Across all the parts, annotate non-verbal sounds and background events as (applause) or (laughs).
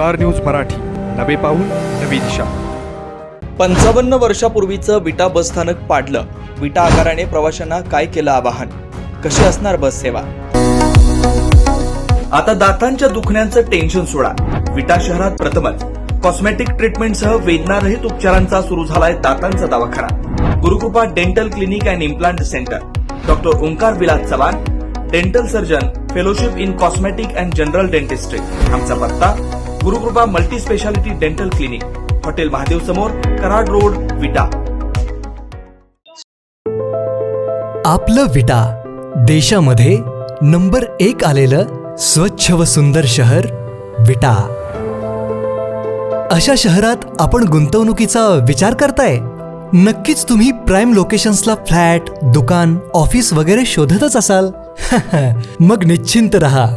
Star news Marathi. नवे पाऊल नवी दिशा. पंचावन्न वर्षापूर्वीचं विटा बसस्थानक पाडलं. विटा आकाराने प्रवाशांना काय केलं आवाहन? कशी असणार बस सेवा? आता दातांच्या दुखण्याचं टेन्शन सोडा. विटा शहरात प्रथमच. कॉस्मेटिक ट्रीटमेंटसह वेदनारहित उपचारांचा सुरू झालाय दातांचा दवाखाना. Gurukrupa dental clinic and implant centre doctor Omkar Vilas Chavan dental surgeon fellowship in cosmetic and general dentistry आमचा पत्ता Gurukrupa multi speciality dental clinic hotel Mahadev समोर कराड रोड विटा. आपलं विटा. देशामध्ये नंबर एक आलेलं स्वच्छ व सुंदर शहर विटा. अशा शहरात आपण गुंतवणुकीचा विचार करताय? नक्कीच तुम्ही प्राईम लोकेशन्सला फ्लॅट दुकान ऑफिस वगैरे शोधतच असाल. (laughs) मग निश्चिंत रहा.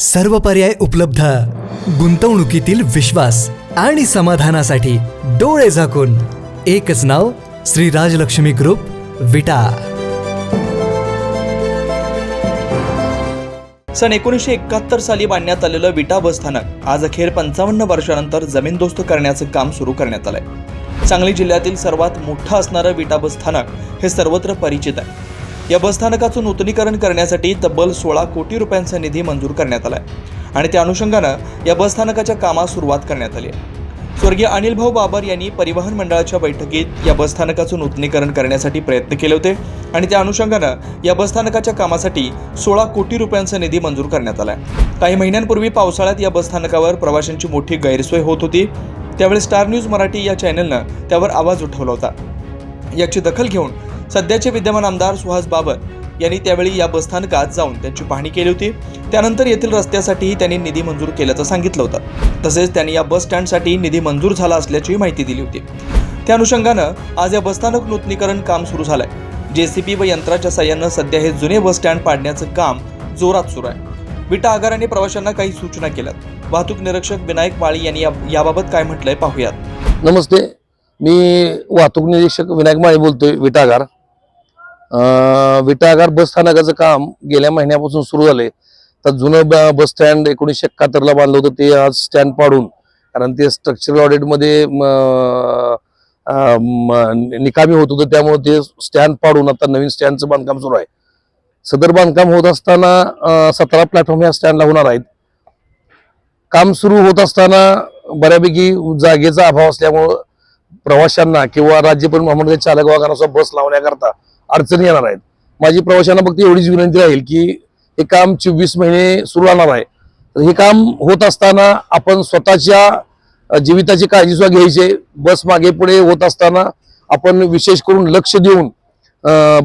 सर्व पर्याय उपलब्ध. गुंतवणुकीतील विश्वास आणि समाधानासाठी डोळे झाकून. एकच नाव श्री राजलक्ष्मी ग्रुप विटा. सन एकोणीसशे एकाहत्तर साली बांधण्यात आलेलं विटा बस स्थानक आज अखेर पंचावन्न वर्षानंतर जमीनदोस्त करण्याचं काम सुरू करण्यात आलंय. सांगली जिल्ह्यातील सर्वात मोठं असणारं विटा बस स्थानक हे सर्वत्र परिचित आहे. या बसस्थानकाचं नूतनीकरण करण्यासाठी तब्बल सोळा कोटी रुपयांचा निधी मंजूर करण्यात आला आहे आणि त्या अनुषंगानं या बसस्थानकाच्या कामास सुरुवात करण्यात आली आहे. स्वर्गीय अनिल भाऊ बाबर यांनी परिवहन मंडळाच्या बैठकीत या बसस्थानकाचं नूतनीकरण करण्यासाठी प्रयत्न केले होते आणि त्या अनुषंगानं या बसस्थानकाच्या कामासाठी सोळा कोटी रुपयांचा निधी मंजूर करण्यात आलाय. काही महिन्यांपूर्वी पावसाळ्यात या बसस्थानकावर प्रवाशांची मोठी गैरसोय होत होती. त्यावेळी स्टार न्यूज मराठी या चॅनलनं त्यावर आवाज उठवला होता. याची दखल घेऊन सध्याचे विद्यमान आमदार सुहास बाबर यांनी त्यावेळी या बसस्थानकात जाऊन त्यांची पाहणी केली होती. त्यानंतर येथील रस्त्यासाठीही त्यांनी निधी मंजूर केल्याचं सांगितलं होतं. तसेच त्यांनी या बस स्टँडसाठी निधी मंजूर झाला असल्याची माहिती दिली होती. त्या अनुषंगानं आज या बसस्थानक नूतनीकरण काम सुरू झालंय. जेसीपी व यंत्राच्या साह्यानं सध्या हे जुने बस स्टँड पाडण्याचं काम जोरात सुरू आहे. विटा आगाराने प्रवाशांना काही सूचना केल्यात. वाहतूक निरीक्षक विनायक माळी यांनी या- याबाबत काय म्हटलंय पाहूयात. नमस्ते. मी वाहतूक निरीक्षक विनायक माळी बोलतोय विटागार आगार. विटागार बस स्थानकाचं काम गेल्या महिन्यापासून सुरू झालंय. तर जुनं ब- बस स्टँड एकोणीसशे एकाहत्तरला बांधलं होतं ते आज स्टँड पाडून. कारण ते स्ट्रक्चरल ऑडिटमध्ये निकामी होत होतं त्यामुळे ते स्टँड पाडून आता नवीन स्टँडचं बांधकाम सुरू आहे. सदर बांधकाम होत असताना सतरा प्लॅटफॉर्म या स्टँडला होणार आहेत. काम सुरू होत असताना बऱ्यापैकी जागेचा अभाव असल्यामुळं प्रवाशांना किंवा राज्य परिवहन महामंडळ चालक वाहनाचा बस लावण्याकरता अडचणी येणार आहेत. माझी प्रवाशांना फक्त एवढीच विनंती राहील की हे काम चोवीस महिने सुरू राहणार आहे. तर हे काम होत असताना आपण स्वतःच्या जीविताची काळजी सुद्धा घ्यायची. बस मागे पुढे होत असताना आपण विशेष करून लक्ष देऊन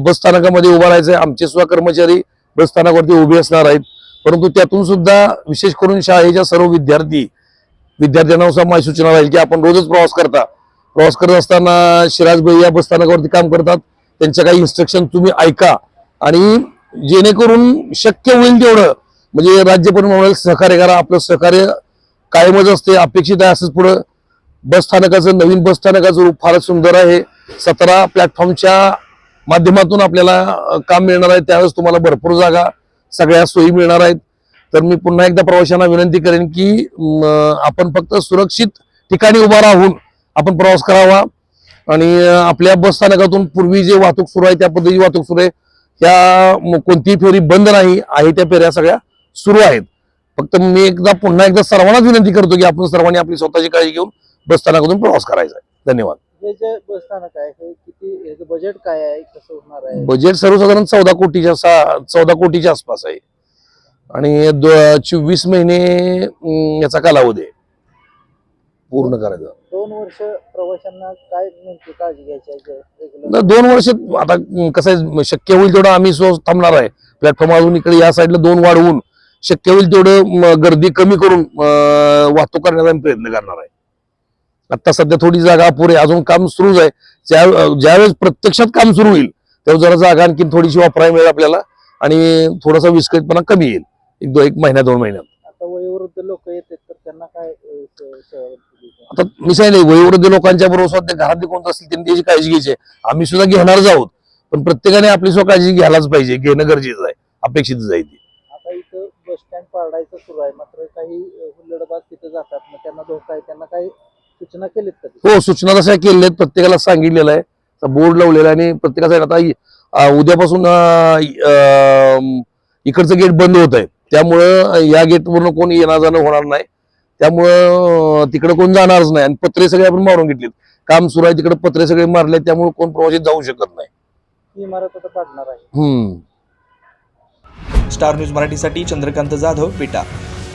बस स्थानकामध्ये उभा राहायचं आहे. आमचे सुद्धा कर्मचारी बस स्थानकावरती उभे असणार आहेत. परंतु त्यातून सुद्धा विशेष करून शाळेच्या सर्व विद्यार्थी विद्यार्थ्यांना सुद्धा माझी सूचना राहील की आपण रोजच प्रवास करता. प्रवास करत असताना शिराज भाई या बसस्थानकावरती काम करतात. त्यांच्या काही इन्स्ट्रक्शन तुम्ही ऐका. आणि जेणेकरून शक्य होईल तेवढं. म्हणजे राज्य परिवहन सहकार्य करा आपलं सहकार्य कायमच असते अपेक्षित आहे असंच पुढं. बस स्थानकाचं नवीन बस स्थानकाचं रूप फारच सुंदर आहे. सतरा प्लॅटफॉर्मच्या माध्यमातून आपल्याला काम मिळणार आहे. त्यावेळेस तुम्हाला भरपूर जागा सगळ्या सोयी मिळणार आहेत. तर मी पुन्हा एकदा प्रवाशांना विनंती करेन की आपण फक्त सुरक्षित ठिकाणी उभा राहून आपण प्रवास करावा. आणि आपल्या बस स्थानकातून पूर्वी जे वाहतूक सुरू आहे त्या पद्धतीची वाहतूक सुरू आहे. त्या कोणतीही फेरी बंद नाही आहे त्या फेऱ्या सगळ्या सुरू आहेत. फक्त मी एकदा पुन्हा एकदा सर्वांनाच विनंती करतो की आपण सर्वांनी आपली स्वतःची काळजी घेऊन बस स्थानकातून प्रवास करायचा आहे. धन्यवाद. हे जे बस स्थानक आहे हे किती याचं बजेट काय आहे कसं होणार आहे? बजेट सर्वसाधारण चौदा कोटीच्या चौदा कोटीच्या आसपास आहे. आणि चोवीस महिने याचा कालावधी आहे. पूर्ण करायचा. दोन वर्ष प्रवाशांना काय नेमकी काळजी घ्यायची आहे जे regular? न, दोन वर्ष आता कसं आहे शक्य होईल तेवढं आम्ही थांबणार आहे. प्लॅटफॉर्म अजून इकडे या साईडला दोन वाढवून शक्य होईल तेवढं गर्दी कमी करून वाहतूक करण्याचा आम्ही प्रयत्न करणार आहे. आता सध्या थोडी जागा अपुरी आहे. अजून काम सुरूच आहे. ज्या ज्यावेळेस प्रत्यक्षात काम सुरू होईल तेव्हा जरा जागा आणखी थोडीशी वापरायला मिळेल आपल्याला आणि थोडासा विस्कळीतपणा कमी येईल. एक दो एक महिन्या दोन महिन्यात. वयोवृद्ध लोक येतात तर त्यांना काय? आता मी सांगितलं वयोवृद्ध लोकांच्या बरोबर सुद्धा घरातले कोणतं असतील त्यांनी त्याची काळजी घ्यायची आहे. आम्ही सुद्धा घेणारच आहोत पण प्रत्येकाने आपली सुद्धा काळजी घ्यायलाच पाहिजे घेणं गरजेचं आहे अपेक्षित आहे ती आता इथं बस स्टँड पाडायचं सुरू आहे मात्र काही हुल्लडबाज तिथे जातात मग त्यांना धोका आहे त्यांना काही सूचना केलीत हो सूचना तशा केलेल्या आहेत प्रत्येकाला सांगितलेलं आहे बोर्ड लावलेला आहे आणि प्रत्येकाचा आता उद्यापासून इकडचं गेट बंद होत आहे त्यामुळं या गेटवरनं कोण येणार जाणं होणार नाही. त्यामुळं तिकडे कोण जाणारच नाही. आणि पत्रे सगळे आपण मारून घेतलेत. काम सुरू आहे तिकडे पत्रे सगळे मारले त्यामुळे कोण प्रवासी जाऊ शकत नाही. ही इमारत आता पाडणार आहे. हम्म. स्टार न्यूज मराठीसाठी चंद्रकांत जाधव विटा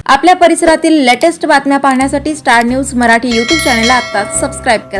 आपल्या परिसरातील लेटेस्ट बातम्या पाहण्यासाठी स्टार न्यूज मराठी यूट्यूब चॅनलला आत्ताच सबस्क्राईब करा.